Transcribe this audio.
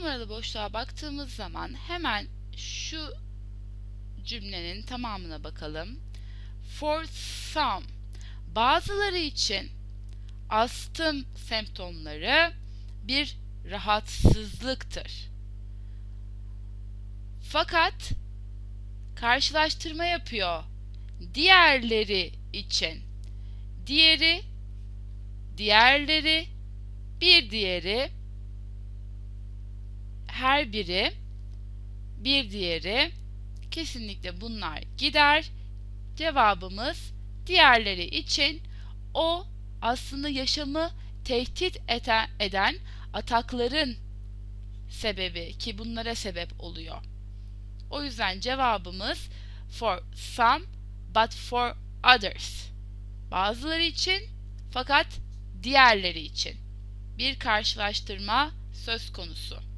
numaralı boşluğa baktığımız zaman hemen şu cümlenin tamamına bakalım. For some bazıları için astım semptomları bir rahatsızlıktır. Fakat karşılaştırma yapıyor. Diğerleri için. Diğeri, diğerleri, bir diğeri, her biri, bir diğeri, kesinlikle bunlar gider. Cevabımız diğerleri için o aslında yaşamı tehdit eten, eden atakların sebebi ki bunlara sebep oluyor. O yüzden cevabımız for some but for others. Bazıları için fakat diğerleri için. Bir karşılaştırma söz konusu.